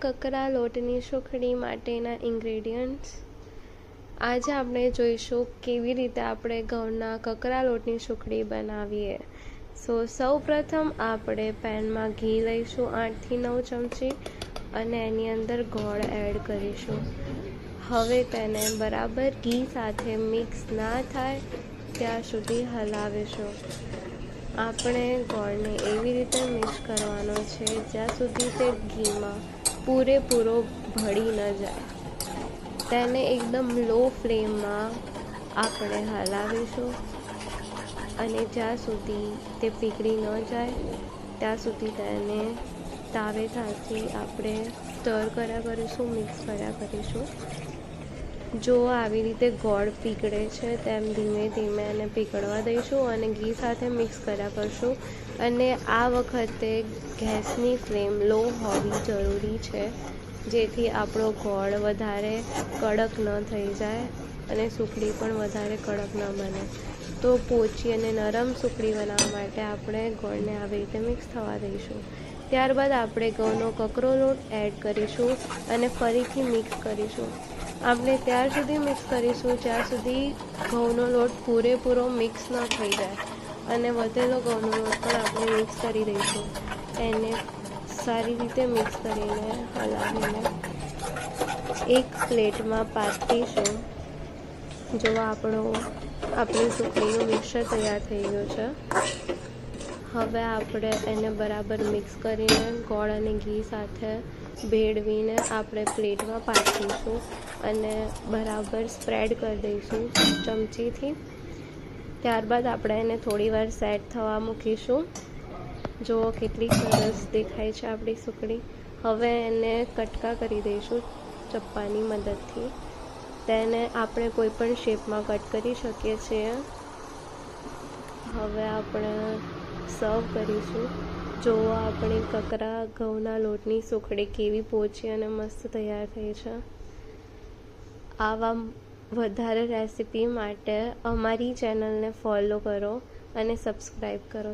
કકરા લોટની સુખડી માટેના ઇન્ગ્રેડિયન્ટ્સ આજે આપણે જોઈશું કેવી રીતે આપણે ઘઉંના કકરા લોટની સુખડી બનાવીએ. સો સૌ પ્રથમ આપણે પેનમાં ઘી લઈશું આઠથી નવ ચમચી અને એની અંદર ગોળ એડ કરીશું. હવે તેને બરાબર ઘી સાથે મિક્સ ના થાય ત્યાં સુધી હલાવીશું. આપણે ગોળને એવી રીતે મિક્સ કરવાનો છે જ્યાં સુધી તે ઘીમાં પૂરેપૂરો ભળી ન જાય. તેને એકદમ લો ફ્લેમમાં આપણે હલાવીશું અને જ્યાં સુધી તે પીગળી ન જાય, ત્યાં સુધી તેને તાવેથાથી આપણે સ્ટર કર્યા કરીશું મિક્સ કર્યા કરીશું. જો આવી રીતે ગોળ પીગળે છે તેમ ધીમે ધીમે એને પીગળવા દઈશું અને ઘી સાથે મિક્સ કર્યા કરશું. અને આ વખતે ગેસની ફ્લેમ લો હોવી જરૂરી છે, જેથી આપણો ગોળ વધારે કડક ન થઈ જાય અને સુખડી પણ વધારે કડક ન બને. તો પોચી અને નરમ સુખડી બનાવવા માટે આપણે ગોળને આવી રીતે મિક્સ થવા દઈશું. ત્યારબાદ આપણે ઘઉંનો કકરો લોટ એડ કરીશું અને ફરીથી મિક્સ કરીશું. આપણે ત્યાર સુધી મિક્સ કરીશું, જ્યાં સુધી ઘઉંનો લોટ પૂરેપૂરો મિક્સ ન થઈ જાય. અને વધેલો ઘઉંનો લોટ પણ આપણે મિક્સ કરી દઈશું. એને સારી રીતે મિક્સ કરીને હલાવીને એક પ્લેટમાં પાથરીશું. જો આપણો આપણી સુખડીનું મિક્સર તૈયાર થઈ ગયું છે. હવે આપણે એને બરાબર મિક્સ કરીને ગોળ અને ઘી સાથે ભેળવીને આપણે પ્લેટમાં પાથરીશું અને બરાબર સ્પ્રેડ કરી દઈશું ચમચીથી. ત્યારબાદ આપણે એને થોડી વાર સેટ થવા મૂકીશું. જુઓ કેટલી સરસ દેખાય છે આપણી સુખડી. હવે એને કટકા કરી દઈશું ચપ્પાની મદદથી. તેને આપણે કોઈ પણ શેપમાં કટ કરી શકીએ છીએ. હવે આપણે સર્વ કરીશું. જો આપણે કકરા ઘઉંના લોટની સુખડી કેવી પોચી અને મસ્ત તૈયાર થઈ છે. આવા વધારે રેસિપી માટે અમારી ચેનલને ફોલો કરો અને સબસ્ક્રાઈબ કરો.